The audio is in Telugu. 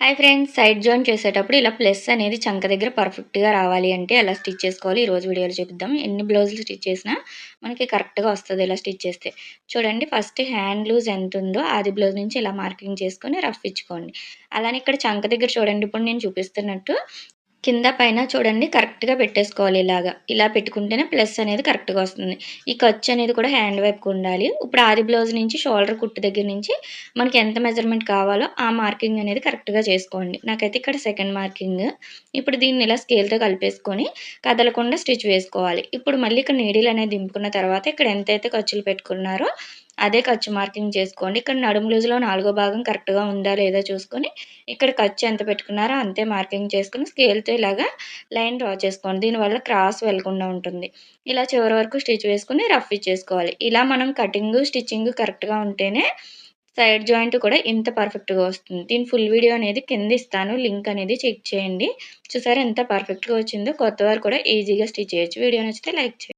హాయ్ ఫ్రెండ్స్ సైడ్ జాయిన్ చేసేటప్పుడు ఇలా ప్లస్ అనేది చంక దగ్గర పర్ఫెక్ట్గా రావాలి అంటే ఎలా స్టిచ్ చేసుకోవాలి? ఈరోజు వీడియోలో చూపిద్దాం. ఎన్ని బ్లౌజులు స్టిచ్ చేసినా మనకి కరెక్ట్గా వస్తుంది ఇలా స్టిచ్ చేస్తే. చూడండి ఫస్ట్ హ్యాండ్ లూజ్ ఎంత ఉందో ఆది బ్లౌజ్ నుంచి ఇలా మార్కింగ్ చేసుకొని రఫ్ ఇచ్చుకోండి. అలానే ఇక్కడ చంక దగ్గర చూడండి ఇప్పుడు నేను చూపిస్తున్నట్టు కింద పైన చూడండి కరెక్ట్గా పెట్టేసుకోవాలి ఇలాగా. ఇలా పెట్టుకుంటేనే ప్లస్ అనేది కరెక్ట్గా వస్తుంది. ఈ ఖర్చు అనేది కూడా హ్యాండ్ వైపుకు ఉండాలి. ఇప్పుడు ఆది బ్లౌజ్ నుంచి షోల్డర్ కుట్టు దగ్గర నుంచి మనకి ఎంత మెజర్మెంట్ కావాలో ఆ మార్కింగ్ అనేది కరెక్ట్గా చేసుకోండి. నాకైతే ఇక్కడ సెకండ్ మార్కింగ్. ఇప్పుడు దీన్ని ఇలా స్కేల్తో కలిపేసుకొని కదలకుండా స్టిచ్ వేసుకోవాలి. ఇప్పుడు మళ్ళీ ఇక్కడ నీడిల్ అనేది దింపుకున్న తర్వాత ఇక్కడ ఎంతైతే ఖర్చులు పెట్టుకున్నారో అదే ఖర్చు మార్కింగ్ చేసుకోండి. ఇక్కడ నడుము లూజ్లో నాలుగో భాగం కరెక్ట్గా ఉందా లేదా చూసుకొని ఇక్కడ ఖర్చు ఎంత పెట్టుకున్నారో అంతే మార్కింగ్ చేసుకుని స్కేల్తో ఇలాగా లైన్ డ్రా చేసుకోండి. దీనివల్ల క్రాస్ వెళ్ళకుండా ఉంటుంది. ఇలా చివరి వరకు స్టిచ్ వేసుకుని రఫ్ ఇచ్చేసుకోవాలి. ఇలా మనం కటింగ్ స్టిచ్చింగ్ కరెక్ట్గా ఉంటేనే సైడ్ జాయింట్ కూడా ఇంత పర్ఫెక్ట్గా వస్తుంది. దీని ఫుల్ వీడియో అనేది కింద ఇస్తాను. లింక్ అనేది చెక్ చేయండి. చూసారా ఎంత పర్ఫెక్ట్గా వచ్చిందో? కొత్తవారు కూడా ఈజీగా స్టిచ్ చేయొచ్చు. వీడియో నచ్చితే లైక్ చేయండి.